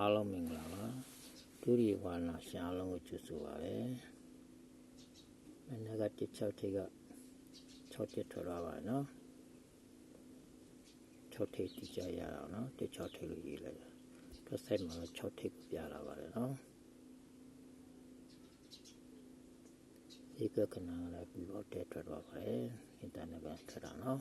အားလုံးမင်္ဂလာပါဒုတိယဝါနာရှာအားလုံးကိုကြိုဆိုပါရစေမနက်က16ထိပ်က6ထိပ်ထွက်သွားပါနော်6ထိပ်တီးကြရအောင်နော်16ထိပ်လို့ရေးလိုက်တော့ဆိုင်မှာ6ထိပ်ကိုပြလာပါတယ်နော်ဒီကကနာလည်းပြီးတော့တက်ထွက်သွားပါတယ်အင်တာနက်ကထွက်တာနော်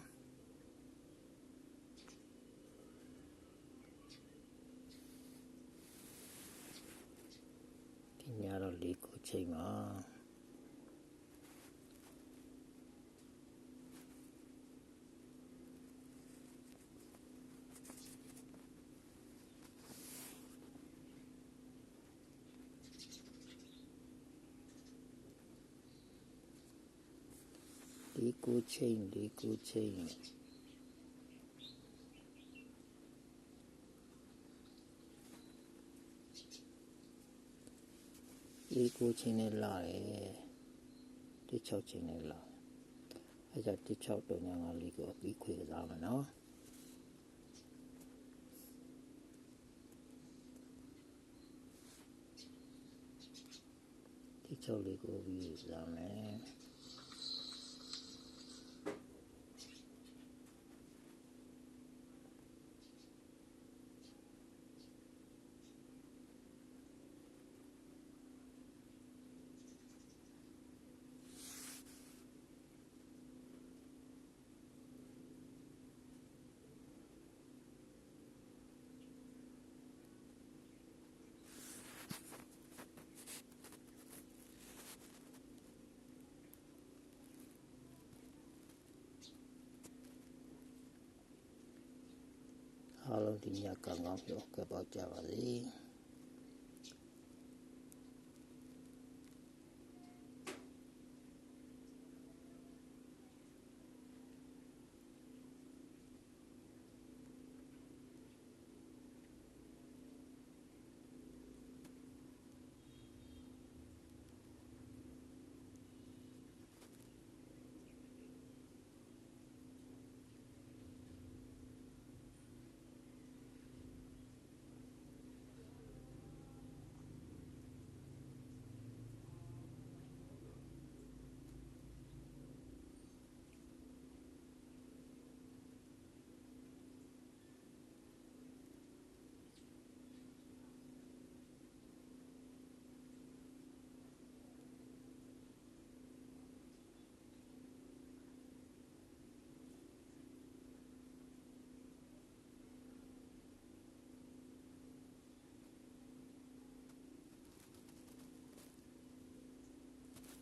ဒီည တော့လေးကိုချိန်ပါဒီကို ချိန်ဒီကိုချိန်ဒီကိုချိန်နဲ့လာတယ်ဒီ6ချိန်နဲ့လာအဲကြောင့်ဒီ6တော့ညာငါလေးကိုပြီးခွေစားမယ်နော်ဒီ6လေးကိုပြီးစားမယ် အားလုံးဒီညကံကောင်းပြောကပ်ပေါက်ကြပါစေ။